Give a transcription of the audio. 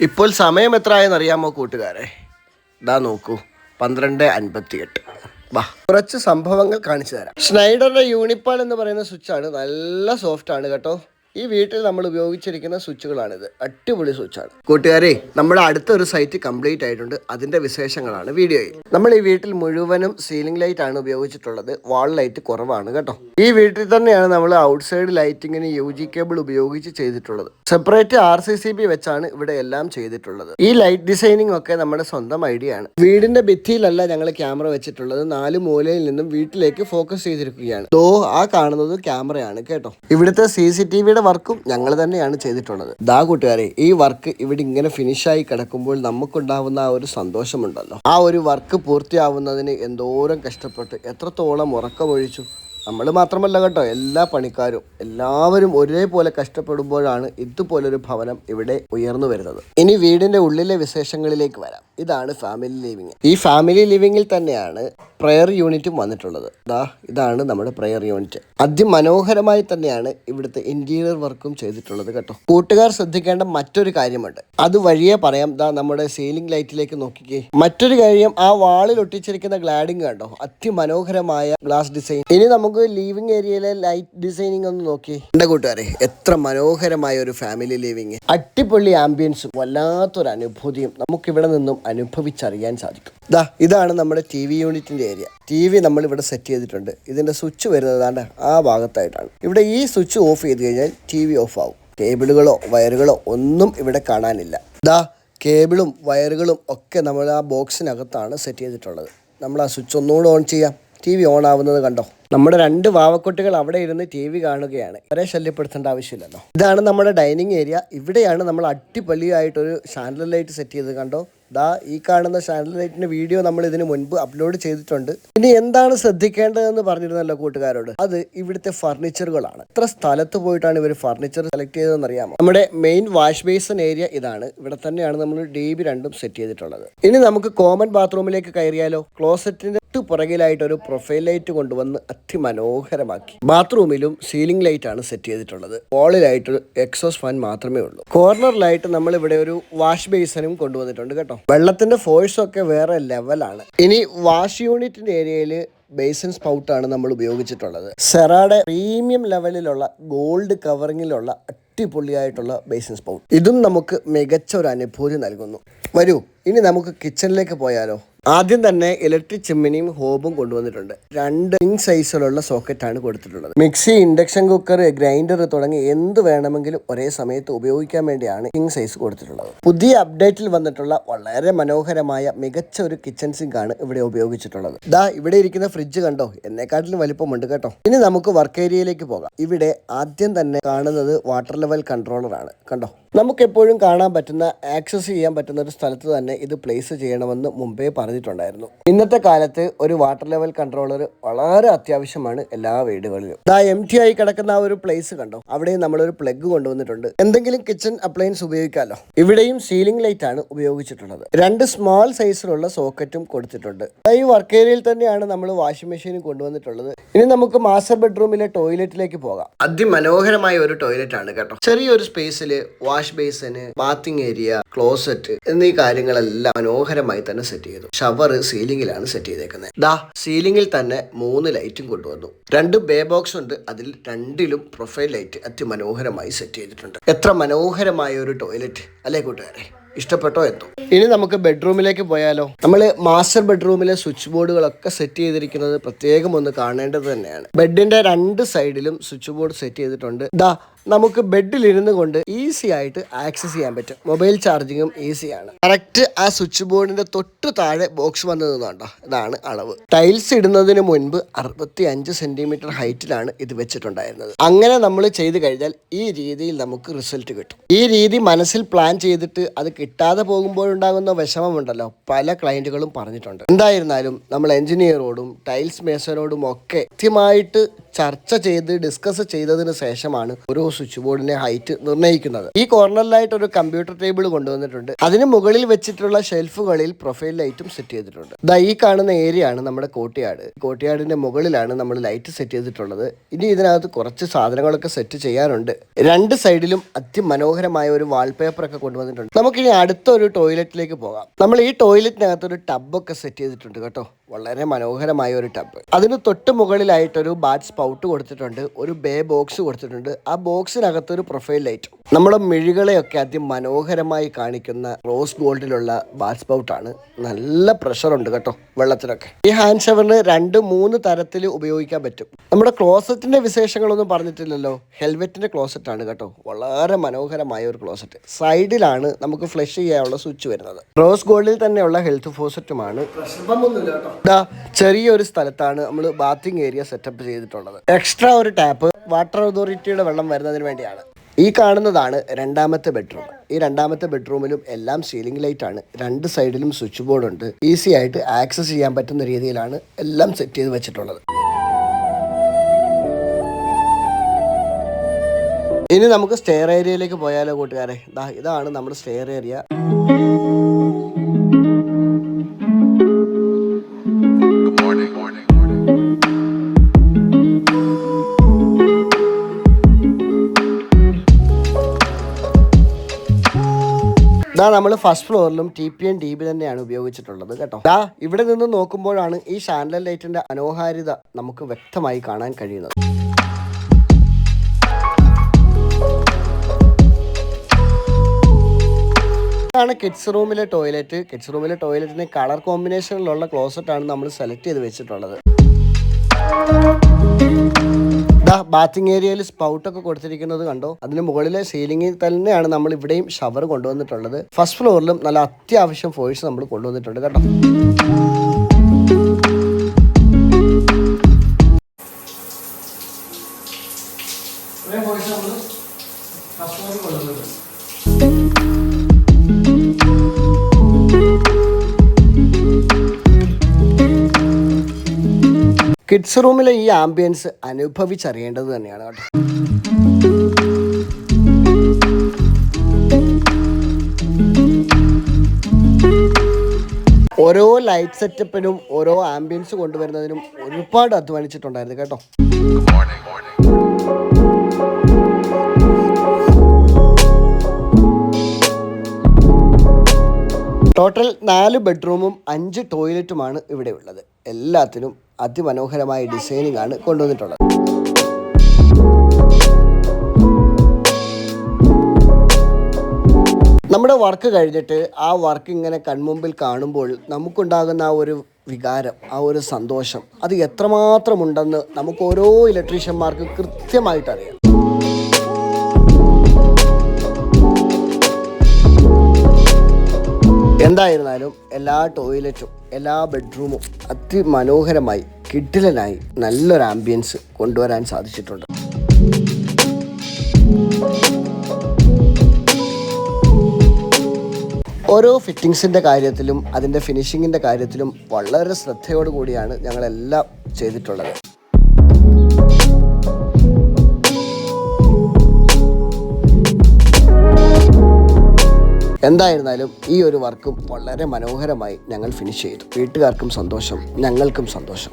ഇപ്പോൾ സമയം എത്രയെന്ന് അറിയാമോ കൂട്ടുകാരെ? ഇതാ നോക്കൂ പന്ത്രണ്ട് അൻപത്തിയെട്ട്. വാ കുറച്ച് സംഭവങ്ങൾ കാണിച്ചു തരാം. സ്നൈഡറിന്റെ യൂണിപ്പാൾ എന്ന് പറയുന്ന സ്വിച്ചാണ് നല്ല സോഫ്റ്റ് ആണ് കേട്ടോ. ഈ വീട്ടിൽ നമ്മൾ ഉപയോഗിച്ചിരിക്കുന്ന സ്വിച്ചുകളാണിത്. അടിപൊളി സ്വിച്ചാണ്. കൂട്ടുകാരെ നമ്മുടെ അടുത്തൊരു സൈറ്റ് കംപ്ലീറ്റ് ആയിട്ടുണ്ട്. അതിന്റെ വിശേഷങ്ങളാണ് വീഡിയോയിൽ. നമ്മൾ ഈ വീട്ടിൽ മുഴുവനും സീലിംഗ് ലൈറ്റ് ആണ് ഉപയോഗിച്ചിട്ടുള്ളത്. വാൾ ലൈറ്റ് കുറവാണ് കേട്ടോ. ഈ വീട്ടിൽ തന്നെയാണ് നമ്മൾ ഔട്ട്സൈഡ് ലൈറ്റിങ്ങിന് യു ജി കേബിൾ ഉപയോഗിച്ച് ചെയ്തിട്ടുള്ളത്. Separate R C C B വെച്ചാണ് ഇവിടെ എല്ലാം ചെയ്തിട്ടുള്ളത്. ഈ ലൈറ്റ് ഡിസൈനിങ് ഒക്കെ നമ്മുടെ സ്വന്തം ഐഡിയ ആണ്. വീടിന്റെ ഭിത്തിയിലല്ല ഞങ്ങൾ ക്യാമറ വെച്ചിട്ടുള്ളത്. നാല് മൂലയിൽ നിന്നും വീട്ടിലേക്ക് ഫോക്കസ് ചെയ്തിരിക്കുകയാണ്. ദോ ആ കാണുന്നത് ക്യാമറയാണ് കേട്ടോ. ഇവിടുത്തെ സി സി ടി വിയുടെ വർക്കും ഞങ്ങൾ തന്നെയാണ് ചെയ്തിട്ടുള്ളത്. ദാ കൂട്ടുകാരെ ഈ വർക്ക് ഇവിടെ ഇങ്ങനെ ഫിനിഷായി കിടക്കുമ്പോൾ നമുക്കുണ്ടാവുന്ന ആ ഒരു സന്തോഷമുണ്ടല്ലോ. ആ ഒരു വർക്ക് പൂർത്തിയാവുന്നതിന് എന്തോരം കഷ്ടപ്പെട്ട് എത്രത്തോളം ഉറക്കമൊഴിച്ചു. നമ്മൾ മാത്രമല്ല കേട്ടോ എല്ലാ പണിക്കാരും എല്ലാവരും ഒരേപോലെ കഷ്ടപ്പെടുമ്പോഴാണ് ഇതുപോലൊരു ഭവനം ഇവിടെ ഉയർന്നു വരുന്നത്. ഇനി വീടിന്റെ ഉള്ളിലെ വിശേഷങ്ങളിലേക്ക് വരാം. ഇതാണ് ഫാമിലി ലിവിങ് ഈ ഫാമിലി ലിവിങ്ങിൽ തന്നെയാണ് പ്രയർ യൂണിറ്റും വന്നിട്ടുള്ളത്. ദാ ഇതാണ് നമ്മുടെ പ്രയർ യൂണിറ്റ് അതിമനോഹരമായി തന്നെയാണ് ഇവിടുത്തെ ഇന്റീരിയർ വർക്കും ചെയ്തിട്ടുള്ളത് കേട്ടോ. കൂട്ടുകാർ ശ്രദ്ധിക്കേണ്ട മറ്റൊരു കാര്യമുണ്ട്. അത് വഴിയെ പറയാം. ദാ നമ്മുടെ സീലിംഗ് ലൈറ്റിലേക്ക് നോക്കിക്കേ. മറ്റൊരു കാര്യം ആ വാളിൽ ഒട്ടിച്ചിരിക്കുന്ന ഗ്ലാഡിംഗ് കണ്ടോ? അതിമനോഹരമായ ഗ്ലാസ് ഡിസൈൻ ഇനി നമുക്ക് ലിവിംഗ് ഏരിയയിലെ ലൈറ്റ് ഡിസൈനിങ് ഒന്ന് നോക്കി. എന്റെ കൂട്ടുകാരെ എത്ര മനോഹരമായ ഒരു ഫാമിലി ലിവിംഗ് അടിപൊളി ആംബിയൻസും വല്ലാത്തൊരു അനുഭൂതിയും നമുക്കിവിടെ നിന്നും അനുഭവിച്ചറിയാൻ സാധിക്കും. ദാ ഇതാണ് നമ്മുടെ ടി വി യൂണിറ്റിന്റെ ഏരിയ. ടി വി നമ്മൾ ഇവിടെ സെറ്റ് ചെയ്തിട്ടുണ്ട് ഇതിന്റെ സ്വിച്ച് വരുന്നതാണ് ആ ഭാഗത്തായിട്ടാണ്. ഇവിടെ ഈ സ്വിച്ച് ഓഫ് ചെയ്ത് കഴിഞ്ഞാൽ ടി വി ഓഫ് ആവും. കേബിളുകളോ വയറുകളോ ഒന്നും ഇവിടെ കാണാനില്ല. ദാ കേബിളും വയറുകളും ഒക്കെ നമ്മൾ ആ ബോക്സിനകത്താണ് സെറ്റ് ചെയ്തിട്ടുള്ളത്. നമ്മൾ ആ സ്വിച്ച് ഒന്നുകൂടെ ഓൺ ചെയ്യാം. ടി വി ഓൺ ആവുന്നത് കണ്ടോ? നമ്മുടെ രണ്ട് വാവക്കുട്ടികൾ അവിടെ ഇരുന്ന് ടി വി കാണുകയാണ്. വരെ ശല്യപ്പെടുത്തേണ്ട ആവശ്യമില്ലല്ലോ. ഇതാണ് നമ്മുടെ ഡൈനിങ് ഏരിയ ഇവിടെയാണ് നമ്മൾ അടിപൊളിയായിട്ടൊരു ചാനൽ ലൈറ്റ് സെറ്റ് ചെയ്ത് കണ്ടോ? ദാ ഈ കാണുന്ന ചാനൽ ലൈറ്റിന്റെ വീഡിയോ നമ്മൾ ഇതിന് മുൻപ് അപ്ലോഡ് ചെയ്തിട്ടുണ്ട്. ഇനി എന്താണ് ശ്രദ്ധിക്കേണ്ടതെന്ന് പറഞ്ഞിരുന്നല്ലോ കൂട്ടുകാരോട്? അത് ഇവിടുത്തെ ഫർണിച്ചറുകളാണ് എത്ര സ്ഥലത്ത് പോയിട്ടാണ് ഇവർ ഫർണിച്ചർ സെലക്ട് ചെയ്തതെന്ന് അറിയാമോ? നമ്മുടെ മെയിൻ വാഷ് ബേസൺ ഏരിയ ഇതാണ്. ഇവിടെ തന്നെയാണ് നമ്മൾ ഡി ബി രണ്ടും സെറ്റ് ചെയ്തിട്ടുള്ളത്. ഇനി നമുക്ക് കോമൺ ബാത്റൂമിലേക്ക് കയറിയാലോ? ക്ലോസറ്റിന്റെ പുറകിലായിട്ട് ഒരു പ്രൊഫൈൽ ലൈറ്റ് കൊണ്ടുവന്ന് അതിമനോഹരമാക്കി. ബാത്റൂമിലും സീലിംഗ് ലൈറ്റ് ആണ് സെറ്റ് ചെയ്തിട്ടുള്ളത്. വാളിലായിട്ട് എക്സോസ് ഫാൻ മാത്രമേ ഉള്ളൂ. കോർണറിലായിട്ട് നമ്മൾ ഇവിടെ ഒരു വാഷ് ബേസിനും കൊണ്ടുവന്നിട്ടുണ്ട് കേട്ടോ. വെള്ളത്തിന്റെ ഫോഴ്സ് ഒക്കെ വേറെ ലെവലാണ് ഇനി വാഷ് യൂണിറ്റിന്റെ ഏരിയയിൽ ബേസിൻ സ്പൗട്ടാണ് നമ്മൾ ഉപയോഗിച്ചിട്ടുള്ളത്. സെറാടെ പ്രീമിയം ലെവലിലുള്ള ഗോൾഡ് കവറിങ്ങിലുള്ള അടിപൊളിയായിട്ടുള്ള ബേസിൻ സ്പൗട്ട് ഇതും നമുക്ക് മികച്ച ഒരു അനുഭൂതി നൽകുന്നു. വരൂ ഇനി നമുക്ക് കിച്ചണിലേക്ക് പോയാലോ? ആദ്യം തന്നെ ഇലക്ട്രിക് ചിമ്മിനിയും ഹോബും കൊണ്ടുവന്നിട്ടുണ്ട്. രണ്ട് ഇങ് സൈസിലുള്ള സോക്കറ്റാണ് കൊടുത്തിട്ടുള്ളത്. മിക്സി ഇൻഡക്ഷൻ കുക്കർ ഗ്രൈൻഡർ തുടങ്ങി എന്ത് വേണമെങ്കിലും ഒരേ സമയത്ത് ഉപയോഗിക്കാൻ വേണ്ടിയാണ് ഇങ് സൈസ് കൊടുത്തിട്ടുള്ളത്. പുതിയ അപ്ഡേറ്റിൽ വന്നിട്ടുള്ള വളരെ മനോഹരമായ മികച്ച ഒരു കിച്ചൺ സിങ്ക് ആണ് ഇവിടെ ഉപയോഗിച്ചിട്ടുള്ളത്. ദാ ഇവിടെ ഇരിക്കുന്ന ഫ്രിഡ്ജ് കണ്ടോ? എന്നെക്കാട്ടിലും വലിപ്പമുണ്ട് കേട്ടോ. ഇനി നമുക്ക് വർക്ക് ഏരിയയിലേക്ക് പോകാം. ഇവിടെ ആദ്യം തന്നെ കാണുന്നത് വാട്ടർ ലെവൽ കൺട്രോളർ ആണ്. കണ്ടോ? നമുക്ക് എപ്പോഴും കാണാൻ പറ്റുന്ന ആക്സസ് ചെയ്യാൻ പറ്റുന്ന ഒരു സ്ഥലത്ത് തന്നെ ഇത് പ്ലേസ് ചെയ്യണമെന്ന് മുമ്പേ പറഞ്ഞിട്ടുണ്ടായിരുന്നു. ഇന്നത്തെ കാലത്ത് ഒരു വാട്ടർ ലെവൽ കൺട്രോളർ വളരെ അത്യാവശ്യമാണ് എല്ലാ വീടുകളിലും. ആ എം ടി ആയി കിടക്കുന്ന ആ ഒരു പ്ലേസ് കണ്ടോ? അവിടെയും നമ്മളൊരു പ്ലഗ് കൊണ്ടുവന്നിട്ടുണ്ട്. എന്തെങ്കിലും കിച്ചൺ അപ്ലയൻസ് ഉപയോഗിക്കാമല്ലോ ഇവിടെയും സീലിംഗ് ലൈറ്റ് ആണ് ഉപയോഗിച്ചിട്ടുള്ളത്. രണ്ട് സ്മോൾ സൈസിലുള്ള സോക്കറ്റും കൊടുത്തിട്ടുണ്ട്. ഈ വർക്ക് ഏരിയയിൽ തന്നെയാണ് നമ്മൾ വാഷിംഗ് മെഷീനും കൊണ്ടുവന്നിട്ടുള്ളത്. ഇനി നമുക്ക് മാസ്റ്റർ ബെഡ്റൂമിലെ ടോയ്ലറ്റിലേക്ക് പോകാം. അതിമനോഹരമായ ഒരു ടോയ്ലറ്റ് ആണ് കേട്ടോ. ചെറിയൊരു സ്പേസിൽ wash basin bathing area closet എന്നീ കാര്യങ്ങളെല്ലാം മനോഹരമായി തന്നെ സെറ്റ് ചെയ്തു. ഷവർ സീലിംഗിലാണ് സെറ്റ് ചെയ്തേക്കുന്നത് ദാ സീലിംഗിൽ തന്നെ മൂന്ന് ലൈറ്റും കൊണ്ടുവന്നു. രണ്ട് ബേ ബോക്സ് ഉണ്ട്. അതിൽ രണ്ടിലും പ്രൊഫൈൽ ലൈറ്റ് അതിമനോഹരമായി സെറ്റ് ചെയ്തിട്ടുണ്ട്. എത്ര മനോഹരമായ ഒരു ടോയ്ലറ്റ് അല്ലേ കൂട്ടുകാരെ? ഇഷ്ടപ്പെട്ടോ എന്തോ? ഇനി നമുക്ക് ബെഡ്റൂമിലേക്ക് പോയാലോ? നമ്മൾ മാസ്റ്റർ ബെഡ്റൂമിലെ സ്വിച്ച് ബോർഡുകളൊക്കെ സെറ്റ് ചെയ്തിരിക്കുന്നത് പ്രത്യേകം ഒന്ന് കാണേണ്ടത് തന്നെയാണ്. ബെഡിന്റെ രണ്ട് സൈഡിലും സ്വിച്ച് ബോർഡ് സെറ്റ് ചെയ്തിട്ടുണ്ട്. ദാ നമുക്ക് ബെഡിൽ ഇരുന്ന് കൊണ്ട് ഈസി ആയിട്ട് ആക്സസ് ചെയ്യാൻ പറ്റും. മൊബൈൽ ചാർജിങ്ങും ഈസിയാണ് കറക്റ്റ് ആ സ്വിച്ച് ബോർഡിന്റെ തൊട്ട് താഴെ ബോക്സ് വന്നത് കണ്ടോ? ഇതാണ് അളവ്. ടൈൽസ് ഇടുന്നതിന് മുൻപ് അറുപത്തി അഞ്ച് സെന്റിമീറ്റർ ഹൈറ്റിലാണ് ഇത് വെച്ചിട്ടുണ്ടായിരുന്നത്. അങ്ങനെ നമ്മൾ ചെയ്ത് കഴിഞ്ഞാൽ ഈ രീതിയിൽ നമുക്ക് റിസൾട്ട് കിട്ടും. ഈ രീതി മനസ്സിൽ പ്ലാൻ ചെയ്തിട്ട് അത് കിട്ടാതെ പോകുമ്പോഴുണ്ടാകുന്ന വിഷമമുണ്ടല്ലോ. പല ക്ലയന്റുകളും പറഞ്ഞിട്ടുണ്ട്. എന്തായിരുന്നാലും നമ്മൾ എഞ്ചിനീയറോടും ടൈൽസ് മേസനോടും ഒക്കെ കൃത്യമായിട്ട് ചർച്ച ചെയ്ത് ഡിസ്കസ് ചെയ്തതിന് ശേഷമാണ് ഒരു സ്വിച്ച് ബോർഡിന്റെ ഹൈറ്റ് നിർണയിക്കുന്നത്. ഈ കോർണറിലായിട്ട് ഒരു കമ്പ്യൂട്ടർ ടേബിൾ കൊണ്ടുവന്നിട്ടുണ്ട്. അതിന് മുകളിൽ വെച്ചിട്ടുള്ള ഷെൽഫുകളിൽ പ്രൊഫൈൽ ലൈറ്റും സെറ്റ് ചെയ്തിട്ടുണ്ട്. ദാ ഈ കാണുന്ന ഏരിയ ആണ് നമ്മുടെ കോട്ടിയാട് കോട്ടിയാടിന്റെ മുകളിലാണ് നമ്മൾ ലൈറ്റ് സെറ്റ് ചെയ്തിട്ടുള്ളത്. ഇനി ഇതിനകത്ത് കുറച്ച് സാധനങ്ങളൊക്കെ സെറ്റ് ചെയ്യാനുണ്ട്. രണ്ട് സൈഡിലും അതിമനോഹരമായ ഒരു വാൾപേപ്പർ ഒക്കെ കൊണ്ടുവന്നിട്ടുണ്ട്. നമുക്കിനി അടുത്ത ഒരു ടോയ്ലറ്റിലേക്ക് പോകാം. നമ്മൾ ഈ ടോയ്ലറ്റിനകത്ത് ഒരു ടബൊക്കെ സെറ്റ് ചെയ്തിട്ടുണ്ട് കേട്ടോ. വളരെ മനോഹരമായ ഒരു ടബ് അതിന് തൊട്ട് മുകളിലായിട്ടൊരു ബാറ്റ് സ്പൗട്ട് കൊടുത്തിട്ടുണ്ട്. ഒരു ബേ ബോക്സ് കൊടുത്തിട്ടുണ്ട്. ആ ബോക്സിനകത്ത് ഒരു പ്രൊഫൈൽ ലൈറ്റ്. നമ്മുടെ മിഴികളെയൊക്കെ അതിമനോഹരമായി കാണിക്കുന്ന റോസ് ഗോൾഡിലുള്ള ബാസ് ബൗട്ടാണ് നല്ല പ്രഷറുണ്ട് കേട്ടോ വെള്ളത്തിനൊക്കെ. ഈ ഹാൻഡ് ഷവറിന് രണ്ട് മൂന്ന് തരത്തിൽ ഉപയോഗിക്കാൻ പറ്റും. നമ്മുടെ ക്ലോസറ്റിന്റെ വിശേഷങ്ങളൊന്നും പറഞ്ഞിട്ടില്ലല്ലോ. ഹെൽമെറ്റിന്റെ ക്ലോസറ്റ് ആണ് കേട്ടോ. വളരെ മനോഹരമായ ഒരു ക്ലോസറ്റ്. സൈഡിലാണ് നമുക്ക് ഫ്ലഷ് ചെയ്യാനുള്ള സ്വിച്ച് വരുന്നത്. റോസ് ഗോൾഡിൽ തന്നെയുള്ള ഹെൽത്ത് ഫോസറ്റുമാണ്. ചെറിയൊരു സ്ഥലത്താണ് നമ്മൾ ബാത്തിങ് ഏരിയ സെറ്റപ്പ് ചെയ്തിട്ടുള്ളത്. എക്സ്ട്രാ ഒരു ടാപ്പ് വാട്ടർ അതോറിറ്റിയുടെ വെള്ളം വരുന്നതിന് വേണ്ടിയാണ്. ഈ കാണുന്നതാണ് രണ്ടാമത്തെ ബെഡ്റൂം. ഈ രണ്ടാമത്തെ ബെഡ്റൂമിലും എല്ലാം സീലിംഗ് ലൈറ്റ് ആണ്. രണ്ട് സൈഡിലും സ്വിച്ച് ബോർഡ് ഉണ്ട്. ഈസി ആയിട്ട് ആക്സസ് ചെയ്യാൻ പറ്റുന്ന രീതിയിലാണ് എല്ലാം സെറ്റ് ചെയ്ത് വെച്ചിട്ടുള്ളത്. ഇനി നമുക്ക് സ്റ്റെയർ ഏരിയയിലേക്ക് പോയാലോ കൂട്ടുകാരെ? ഇതാണ് നമ്മുടെ സ്റ്റെയർ ഏരിയ ദാ നമ്മൾ first ഫ്ലോറിലും T P N D B തന്നെയാണ് ഉപയോഗിച്ചിട്ടുള്ളത് കേട്ടോ. ദാ ഇവിടെ നിന്ന് നോക്കുമ്പോഴാണ് ഈ ഷാൻഡൽ ലൈറ്റിന്റെ അനോഹാരിത നമുക്ക് വ്യക്തമായി കാണാൻ കഴിയുന്നത്. ാണ് കിഡ്സ് റൂമിലെ ടോയ്ലറ്റ് കിഡ്സ് റൂമിലെ ടോയ്ലറ്റിന് കളർ കോമ്പിനേഷനിലുള്ള ക്ലോസറ്റ് ആണ് നമ്മൾ സെലക്ട് ചെയ്ത് വെച്ചിട്ടുള്ളത്. ബാത്തിങ് ഏരിയയിൽ സ്പൗട്ടൊക്കെ കൊടുത്തിരിക്കുന്നത് കണ്ടോ? അതിന് മുകളിലെ സീലിംഗിൽ തന്നെയാണ് നമ്മൾ ഇവിടെയും ഷവർ കൊണ്ടുവന്നിട്ടുള്ളത്. ഫസ്റ്റ് ഫ്ലോറിലും നല്ല അത്യാവശ്യം ഫോഴ്സ് നമ്മൾ കൊണ്ടുവന്നിട്ടുണ്ട് കേട്ടോ. കിഡ്സ് റൂമിലെ ഈ ആംബിയൻസ് അനുഭവിച്ചറിയേണ്ടത് തന്നെയാണ് കേട്ടോ. ഓരോ ലൈറ്റ് സെറ്റപ്പിനും ഓരോ ആംബിയൻസ് കൊണ്ടുവരുന്നതിനും ഒരുപാട് അധ്വാനിച്ചിട്ടുണ്ടായിരുന്നു കേട്ടോ. ടോട്ടൽ നാല് ബെഡ്റൂമും അഞ്ച് ടോയ്ലറ്റുമാണ് ഇവിടെ ഉള്ളത്. എല്ലാത്തിനും അതിമനോഹരമായ ഡിസൈനിങ് ആണ് കൊണ്ടുവന്നിട്ടുള്ളത്. നമ്മുടെ വർക്ക് കഴിഞ്ഞിട്ട് ആ വർക്ക് ഇങ്ങനെ കൺമുമ്പിൽ കാണുമ്പോൾ നമുക്കുണ്ടാകുന്ന ആ ഒരു വികാരം ആ ഒരു സന്തോഷം അത് എത്രമാത്രം ഉണ്ടെന്ന് നമുക്ക് ഓരോ ഇലക്ട്രീഷ്യന്മാർക്ക് കൃത്യമായിട്ട് എന്തായിരുന്നാലും എല്ലാ ടോയ്ലറ്റും എല്ലാ ബെഡ്റൂമും അതിമനോഹരമായി കിഡിലനായി നല്ലൊരു ആംബിയൻസ് കൊണ്ടുവരാൻ സാധിച്ചിട്ടുണ്ട്. ഓരോ ഫിറ്റിങ്സിന്റെ കാര്യത്തിലും അതിന്റെ ഫിനിഷിങ്ങിന്റെ കാര്യത്തിലും വളരെ ശ്രദ്ധയോടുകൂടിയാണ് ഞങ്ങളെല്ലാം ചെയ്തിട്ടുള്ളത്. എന്തായിരുന്നാലും ഈ ഒരു വർക്കും വളരെ മനോഹരമായി ഞങ്ങൾ ഫിനിഷ് ചെയ്തു. വീട്ടുകാർക്കും സന്തോഷം ഞങ്ങൾക്കും സന്തോഷം.